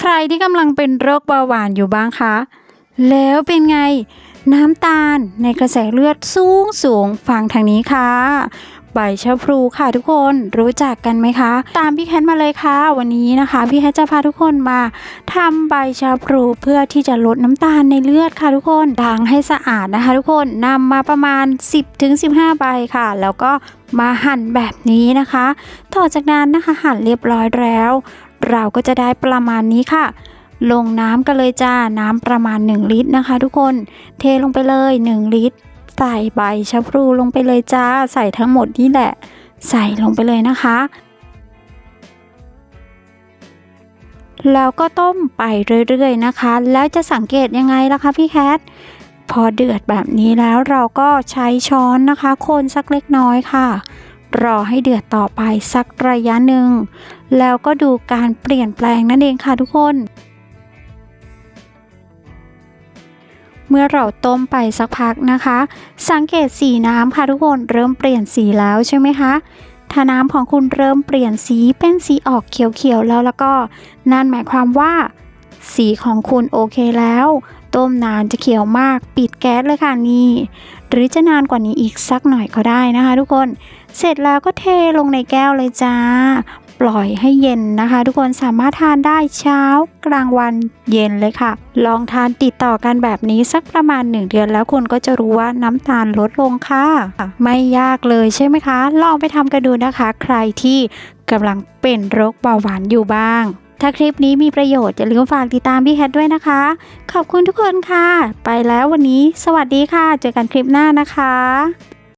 ใครที่กำลังเป็นโรคเบาหวานอยู่บ้างคะ แล้วเป็นไง น้ำตาลในกระแสเลือดสูงสูงฟังทางนี้ค่ะ ใบชะพลูค่ะทุกคนรู้จักกันไหมคะ ตามพี่แคทมาเลยค่ะ วันนี้นะคะ พี่แคทจะพาทุกคนมาทำใบชะพลูเพื่อที่จะลดน้ำตาลในเลือดค่ะทุกคนล้างให้สะอาดนะคะ ทุกคนนำมาประมาณ 10-15 ใบค่ะ แล้วก็มาหั่นแบบนี้นะคะ ต่อจากนั้นนะคะหั่นเรียบร้อยแล้ว เราก็จะได้ประมาณนี้ค่ะลงน้ำกันเลยจ้า น้ำประมาณ 1 ลิตรนะคะ ทุกคน เทลงไปเลย 1 ลิตร ใส่ใบชะพลูลงไปเลยจ้า ใส่ทั้งหมดนี่แหละ ใส่ลงไปเลยนะคะ แล้วก็ต้มไปเรื่อยๆนะคะ แล้วจะสังเกตยังไงล่ะคะพี่แคทพอเดือดแบบนี้แล้วเราก็ใช้ช้อนนะคะ คนสักเล็กน้อยค่ะ รอให้เดือดต่อไปสักระยะหนึ่ง แล้วก็ดูการเปลี่ยนแปลงนั่นเองค่ะทุกคน เมื่อเราต้มไปสักพักนะคะ สังเกตสีน้ำค่ะทุกคนเริ่มเปลี่ยนสีแล้วใช่ไหมคะถ้าน้ำของคุณเริ่มเปลี่ยนสีเป็นสีออกเขียวๆแล้วแล้วก็ นั่นหมายความว่า สีของคุณโอเคแล้ว ต้มนานจะเขียวมากปิดแก๊สเลยค่ะนี่ หรือจะนานกว่านี้อีกสักหน่อยก็ได้นะคะ ทุกคน เสร็จแล้วก็เทลงในแก้วเลยจ้า ปล่อยให้เย็นนะคะ ทุกคนสามารถทานได้เช้ากลางวันเย็นเลยค่ะ ลองทานติดต่อกันแบบนี้สักประมาณ 1 เดือนแล้วคุณก็จะรู้ว่าน้ำตาลลดลงค่ะ ไม่ยากเลยใช่ไหมคะ ลองไปทำกันดูนะคะ ใครที่กำลังเป็นโรคเบาหวานอยู่บ้าง ถ้าคลิปนี้มีประโยชน์อย่าลืมฝากติดตามพี่แคทด้วยนะคะ ขอบคุณทุกคนค่ะ ไปแล้ววันนี้ สวัสดีค่ะ เจอกันคลิปหน้านะคะ